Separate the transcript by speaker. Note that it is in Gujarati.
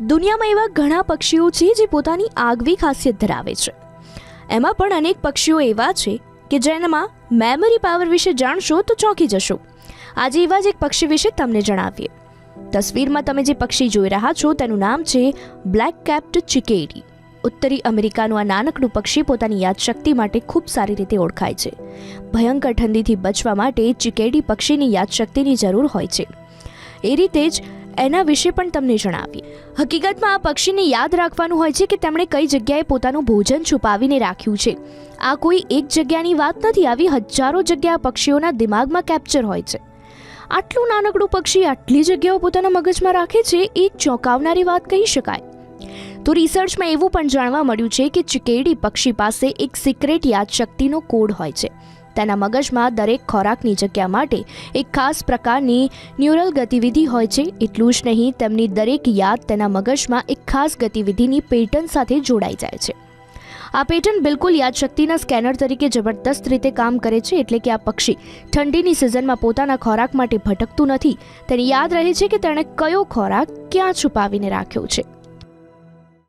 Speaker 1: દુનિયામાં એવા ઘણા પક્ષીઓ છે જે પોતાની આગવી ખાસિયત ધરાવે છે. એમાં પણ અનેક પક્ષીઓ એવા છે કે જેનામાં મેમરી પાવર વિશે જાણશો તો ચોંકી જશો. આજે એવા જ એક પક્ષી વિશે તમને જણાવીએ. તસવીરમાં તમે જે પક્ષી જોઈ રહ્યા છો તેનું નામ છે બ્લેક કેપ્ડ ચિકેડી ઉત્તરી અમેરિકાનું આ નાનકડું પક્ષી પોતાની યાદશક્તિ માટે ખૂબ સારી રીતે ઓળખાય છે. ભયંકર ઠંડીથી બચવા માટે ચિકેડી પક્ષીની યાદશક્તિની જરૂર હોય છે. એ રીતે જ એના વિશે પણ તમને જણાવીએ. હકીકતમાં આ પક્ષીને યાદ રાખવાનું હોય છે કે તેમણે કઈ જગ્યાએ પોતાનું ભોજન છુપાવીને રાખ્યું છે. આ કોઈ એક જગ્યાની વાત નથી, આવી હજારો જગ્યા પક્ષીઓના દિમાગમાં કેપ્ચર હોય છે. આટલું નાનકડું પક્ષી આટલી જગ્યાઓ પોતાના મગજમાં રાખે છે, એ ચોંકાવનારી વાત કહી શકાય. તો રિસર્ચમાં એવું પણ જાણવા મળ્યું છે કે ચિકેડી પક્ષી પાસે એક સિક્રેટ યાદશક્તિનો કોડ હોય છે. તેના મગજમાં દરેક ખોરાકની જગ્યા માટે એક ખાસ પ્રકારની ન્યુરલ ગતિવિધિ હોય છે. એટલું જ નહીં, તેમની દરેક યાદ તેના મગજમાં એક ખાસ ગતિવિધિની પેટર્ન સાથે જોડાઈ જાય છે. આ પેટર્ન બિલકુલ યાદશક્તિના સ્કેનર તરીકે જબરદસ્ત રીતે કામ કરે છે, એટલે કે આ પક્ષી ઠંડીની સિઝનમાં પોતાના ખોરાક માટે ભટકતું નથી. તેને યાદ રહે છે કે તેણે કયો ખોરાક ક્યાં છુપાવીને રાખ્યો છે.